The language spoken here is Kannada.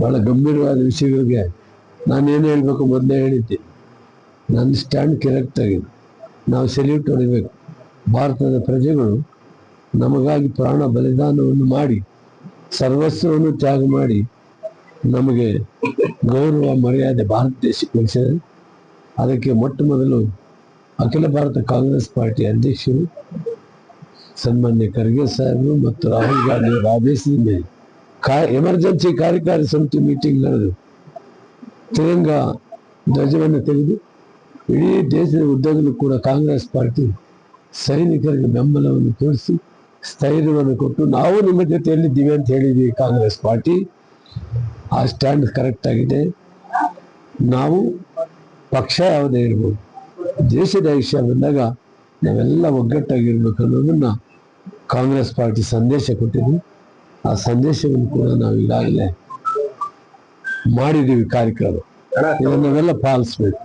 ಬಹಳ ಗಂಭೀರವಾದ ವಿಷಯಗಳಿಗೆ ನಾನೇನು ಹೇಳಬೇಕು ಮೊದಲೇ ಹೇಳಿದ್ದೆ. ನನ್ನ ಸ್ಟ್ಯಾಂಡ್ ಕರೆಕ್ಟ್ ಆಗಿದೆ ನಾವು ಸೆಲ್ಯೂಟ್ ಹೊಡಿಬೇಕು ಭಾರತದ ಪ್ರಜೆಗಳು ನಮಗಾಗಿ ಪ್ರಾಣ ಬಲಿದಾನವನ್ನು ಮಾಡಿ, ಸರ್ವಸ್ವವನ್ನು ತ್ಯಾಗ ಮಾಡಿ ನಮಗೆ ಗೌರವ, ಮರ್ಯಾದೆ ಭಾರತ ದೇಶಕ್ಕೆ ಕಲಿಸಿದೆ ಅದಕ್ಕೆ ಮೊಟ್ಟ ಮೊದಲು ಅಖಿಲ ಭಾರತ ಕಾಂಗ್ರೆಸ್ ಪಾರ್ಟಿ ಅಧ್ಯಕ್ಷರು ಸನ್ಮಾನ್ಯ ಖರ್ಗೆ ಸಾಹೇಬರು ಮತ್ತು ರಾಹುಲ್ ಗಾಂಧಿ ಆದೇಶದ ಮೇಲೆ ಕಾ ಎಮರ್ಜೆನ್ಸಿ ಕಾರ್ಯಕಾರಿ ಸಮಿತಿ ಮೀಟಿಂಗ್ ನಡೆದು ತಿರಂಗ ಧ್ವಜವನ್ನು ತೆಗೆದು ಇಡೀ ದೇಶದ ಉದ್ದಗಲೂ ಕೂಡ ಕಾಂಗ್ರೆಸ್ ಪಾರ್ಟಿ ಸೈನಿಕರಿಗೆ ಬೆಂಬಲವನ್ನು ತೋರಿಸಿ ಸ್ಥೈರ್ಯವನ್ನು ಕೊಟ್ಟು ನಾವು ನಿಮ್ಮ ಜೊತೆಯಲ್ಲಿದ್ದೀವಿ ಅಂತ ಹೇಳಿದ್ವಿ ಕಾಂಗ್ರೆಸ್ ಪಾರ್ಟಿ ಆ ಸ್ಟ್ಯಾಂಡ್ ಕರೆಕ್ಟ್ ಆಗಿದೆ ನಾವು ಪಕ್ಷ ಯಾವುದೇ ಇರ್ಬೋದು ದೇಶದ ವಿಷಯ ಬಂದಾಗ ನಾವೆಲ್ಲ ಒಗ್ಗಟ್ಟಾಗಿರ್ಬೇಕು ಅನ್ನೋದನ್ನ ಕಾಂಗ್ರೆಸ್ ಪಾರ್ಟಿ ಸಂದೇಶ ಕೊಟ್ಟಿದ್ವಿ ಆ ಸಂದೇಶವನ್ನು ಕೂಡ ನಾವು ಈಗಾಗಲೇ ಮಾಡಿದ್ದೀವಿ ಕಾರ್ಯಕ್ರಮ. ಇದನ್ನೆಲ್ಲ ಪಾಲಿಸ್ಬೇಕು.